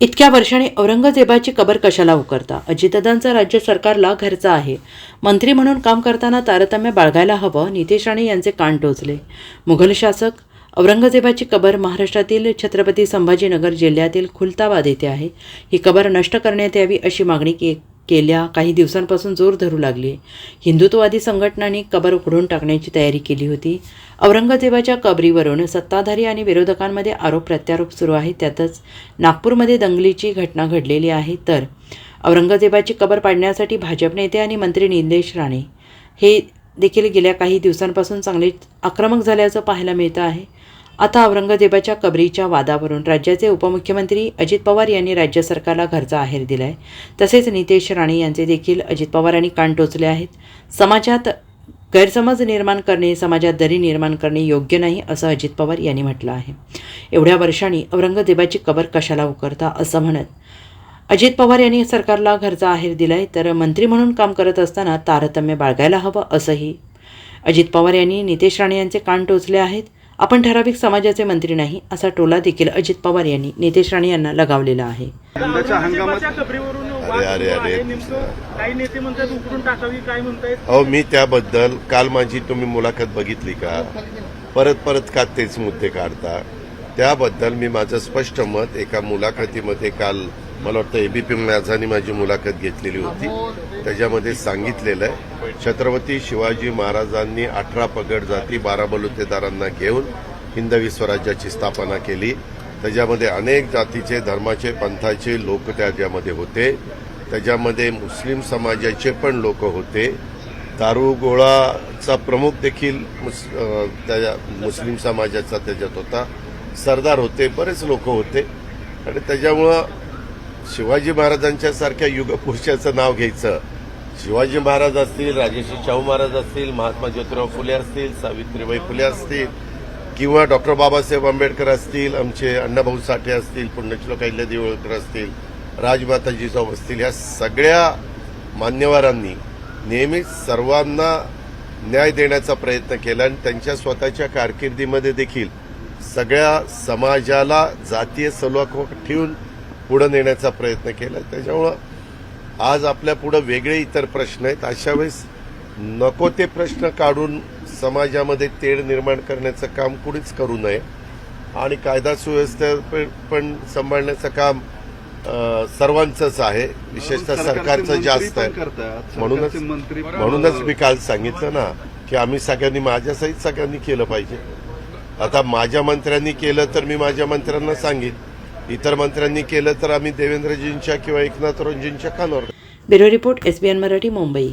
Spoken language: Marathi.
इतक्या वर्षाने औरंगजेबाची कबर कशाला उकरता? अजितदादांचा राज्य सरकारला घरचा आहे. मंत्री म्हणून काम करताना तारतम्य बाळगायला हवं नितेश राणे यांचे कान टोचले. मुघल शासक औरंगजेबाची कबर महाराष्ट्रातील छत्रपती संभाजीनगर जिल्ह्यातील खुलताबाद येथे आहे. ही कबर नष्ट करण्यात यावी अशी मागणी के केल्या काही दिवसांपासून जोर धरू लागली. हिंदुत्ववादी संघटनांनी कबर उघडून टाकण्याची तयारी केली होती. औरंगजेबाच्या कबरीवरून सत्ताधारी आणि विरोधकांमध्ये आरोप प्रत्यारोप सुरू आहे. त्यातच नागपूरमध्ये दंगलीची घटना घडलेली आहे. तर औरंगजेबाची कबर पाडण्यासाठी भाजप नेते आणि मंत्री निलेश राणे. हे देखील गेल्या काही दिवसांपासून चांगले आक्रमक झाल्याचं पाहायला मिळतं आहे. आता औरंगजेबाच्या कबरीच्या वादावरून राज्याचे उपमुख्यमंत्री अजित पवार यांनी राज्य सरकारला घरचा आहेर दिला आहे तसेच नितेश राणे यांचे देखील अजित पवार यांनी कान टोचले आहेत. समाजात गैरसमज निर्माण करणे समाजात दरी निर्माण करणे योग्य नाही असं अजित पवार यांनी म्हटलं आहे. एवढ्या वर्षांनी औरंगजेबाची कबर कशाला उकरता असं म्हणत अजित पवार यांनी सरकारला घरचा आहेर दिलाय तर मंत्री म्हणून काम करत असताना तारतम्य बाळगायला हवं असंही अजित पवार यांनी नितेश राणे यांचे कान टोचले आहेत. आपण ठराविक समाजाचे मंत्री नाही असा टोला देखील अजित पवार यांनी नितेश राणे यांना लगावलेला आहे. अरे, अरे, अहो मी त्याबद्दल काल माझी तुम्ही मुलाखत बघितली का? परत परत का तेच मुद्दे काढता? त्याबद्दल मी माझं स्पष्ट मत एका मुलाखतीमध्ये काल मला वाटतं एबीपी माझानी माझी मुलाखत घेतलेली होती. त्याच्यामध्ये सांगितलेलं आहे छत्रपती शिवाजी महाराजांनी अठरा पगड जाती बारा बलुतेदारांना घेऊन हिंदवी स्वराज्याची स्थापना केली. त्याच्यामध्ये अनेक जातीचे धर्माचे पंथाचे लोक त्याच्यामध्ये होते. त्याच्यामध्ये मुस्लिम समाजाचे पण लोक होते. दारू गोळाचा प्रमुख देखील मुस त्या मुस्लिम समाजाचा त्याच्यात होता. सरदार होते बरेच लोक होते. आणि त्याच्यामुळं शिवाजी महाराजांच्या सारख्या युगपुरुषाचं नाव घ्यायचं. शिवाजी महाराज असतील राजेश्री शाहू महाराज असतील महात्मा ज्योतिराव फुले असतील सावित्रीबाई फुले असतील किंवा डॉक्टर बाबासाहेब आंबेडकर असतील आमचे अण्णाभाऊ साठे असतील पुण्यश्लोक अहिल्यादेवी देवळकर असतील राजमाता जिजाऊ असतील ह्या सगळ्या मान्यवरांनी नेहमीच सर्वांना न्याय देण्याचा प्रयत्न केला आणि त्यांच्या स्वतःच्या कारकिर्दीमध्ये देखील सगळ्या समाजाला जातीय सलोख ठेवून पुढे नेण्याचा प्रयत्न केला. त्याच्यामुळं आज आपल्या पुढे वेगळे इतर प्रश्न आहेत. अशा वेळेस नको ते प्रश्न काढून समाजामध्ये तेढ निर्माण करण्याचं काम कुणीच करू नये. आणि कायदा सुव्यवस्था पण- सांभाळण्याचं काम सर्वांचंच आहे. विशेषतः सरकारचे जास्त आहे. म्हणूनच म्हणूनच मी काल सांगितलं ना की आम्ही सगळ्यांनी माझ्यासहित सगळ्यांनी केलं पाहिजे. आता माझ्या मंत्र्यांनी केलं तर मी माझ्या मंत्र्यांना सांगेन. इतर मंत्र्यांनी केलं तर आम्ही देवेंद्रजींच्या किंवा एकनाथरावजींच्या कानावर bureau report SBN Marathi Mumbai.